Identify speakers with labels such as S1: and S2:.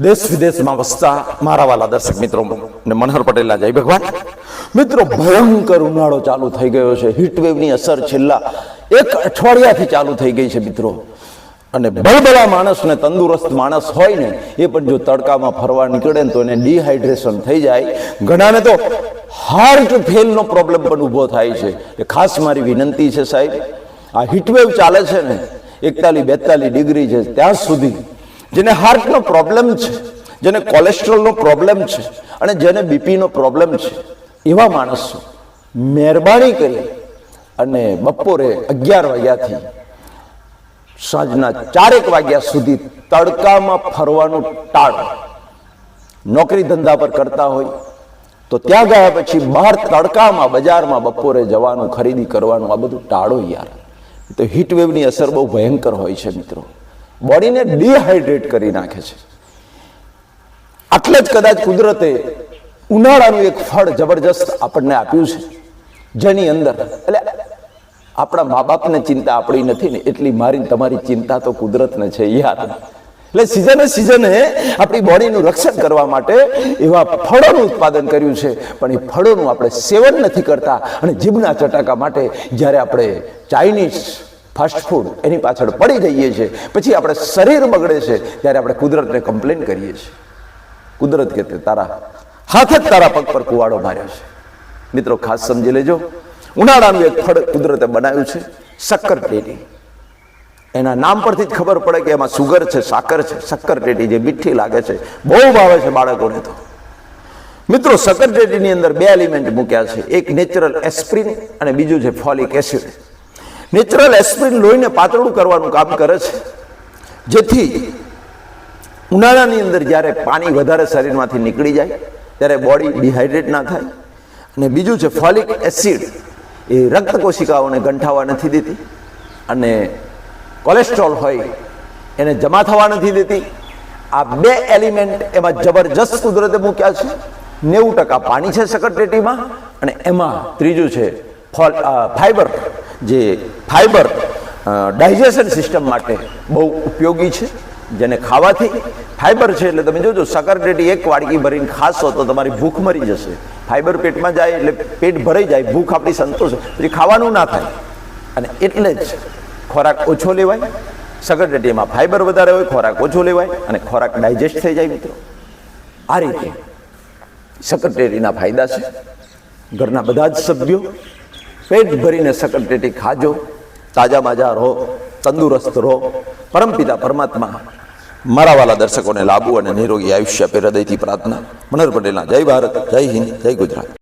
S1: દેશ વિદેશમાં વસતા મારા વાલા દર્શક મિત્રો, ને મનહર પટેલના જય ભગવાન. મિત્રો, ભયંકર ઉનાળો ચાલુ થઈ ગયો છે. હીટવેવની અસર છેલ્લા એક અઠવાડિયાથી ચાલુ થઈ ગઈ છે મિત્રો. અને બળબળા માણસ ને તંદુરસ્ત માણસ હોય ને, એ પણ જો તડકામાં ફરવા નીકળે ને તો એને ડિહાઇડ્રેશન થઈ જાય. ઘણાને તો હાર્ટ ફેલનો પ્રોબ્લેમ પણ ઊભો થાય છે. એ ખાસ મારી વિનંતી છે સાહેબ. આ હીટવેવ ચાલે છે ને, એકતાલીસ બેતાલીસ ડિગ્રી છે, ત્યાં સુધી જેને હાર્ટનો પ્રોબ્લેમ છે, જેને કોલેસ્ટ્રોલનો પ્રોબ્લેમ છે અને જેને બીપીનો પ્રોબ્લેમ છે, એવા માણસો મહેરબાની કરી અને બપોરે અગિયાર વાગ્યાથી સાંજના ચારેક વાગ્યા સુધી તડકામાં ફરવાનું ટાળો. નોકરી ધંધા પર કરતા હોય, તો ત્યાં ગયા પછી બહાર તડકામાં, બજારમાં બપોરે જવાનું, ખરીદી કરવાનું, આ બધું ટાળો યાર. તો હીટવેવની અસર બહુ ભયંકર હોય છે મિત્રો. બોડીને ડિહાઇડ્રેટ કરી નાખે છે. આટલે જ કદાચ કુદરતે ઉનાળાનું એક ફળ જબરજસ્ત આપણને આપ્યું છે. જેની અંદર, એટલે આપણા મા બાપને ચિંતા આપણી નથી ને, એટલી મારી તમારી ચિંતા તો કુદરતને છે, યાદ એટલે સિઝને સિઝને આપણી બોડીનું રક્ષણ કરવા માટે એવા ફળોનું ઉત્પાદન કર્યું છે. પણ એ ફળોનું આપણે સેવન નથી કરતા. અને જીભના ચટાકા માટે જ્યારે આપણે ચાઇનીઝ ફાસ્ટ ફૂડ એની પાછળ પડી જઈએ છીએ. પછી આપણે શરીર બગડે છે, ત્યારે આપણે કુદરતને કમ્પ્લેન કરીએ છીએ. કુદરત કે તારા હાથે જ તારા પગ પર કુવાડો માર્યો છે. મિત્રો, ખાસ સમજી લેજો. ઉનાળાનું એક ફળ કુદરતે બનાવ્યું છે, શક્કર ટેટી એના નામ પરથી જ ખબર પડે કે એમાં સુગર છે, સાકર છે. શક્કર ટેટી જે મીઠી લાગે છે, બહુ ભાવે છે બાળકોને તો. મિત્રો, શક્કર ટેટીની અંદર બે એલિમેન્ટ મૂક્યા છે. એક નેચરલ એસ્પ્રિન અને બીજું છે ફોલિક એસિડ. નેચરલ એસ્પ્રિન લોહીને પાતળું કરવાનું કામ કરે છે. જેથી ઉનાળાની અંદર જ્યારે પાણી વધારે શરીરમાંથી નીકળી જાય, ત્યારે બોડી ડિહાઇડ્રેટ ના થાય. અને બીજું છે, ફોલિક એસિડ એ રક્ત કોશિકાઓને ગંઠાવા નથી દેતી. અને કોલેસ્ટ્રોલ હોય, એને જમા થવા નથી દેતી. આ બે એલિમેન્ટ એમાં જબરજસ્ત કુદરતે મૂક્યા છે. નેવું ટકા પાણી છે સકરટેટીમાં અને એમાં ત્રીજું છે ફાઈબર, જે ફાઈબર ડાયજેશન સિસ્ટમ માટે બહુ ઉપયોગી છે, જેને ખાવાથી ફાઈબર છે એટલે તમે જોજો સકરટેટી એક વાડકી ભરીને ખાશો તો તમારી ભૂખ મરી જશે. ફાઈબર પેટમાં જાય એટલે પેટ ભરાઈ જાય, ભૂખ આપણી સંતોષ. પછી ખાવાનું ના થાય. અને એટલે જ ખોરાક ઓછો લેવાય. સકરટેટીમાં ફાઈબર વધારે હોય, ખોરાક ઓછો લેવાય અને ખોરાક ડાયજેસ્ટ થઈ જાય મિત્રો. આ રીતે સકરટેટીના ફાયદા છે. ઘરના બધા જ સભ્યો પેટ ભરીને સકરટેટી ખાજો. તાજા માજા રહો, તંદુરસ્ત રહો. પરમપિતા પરમાત્મા, મારા વાલા દર્શકોને લાભુ અને નિરોગી આયુષ્ય આપે હૃદયથી પ્રાર્થના. મનોહર પટેલના જય ભારત, જય હિન્દ, જય ગુજરાત.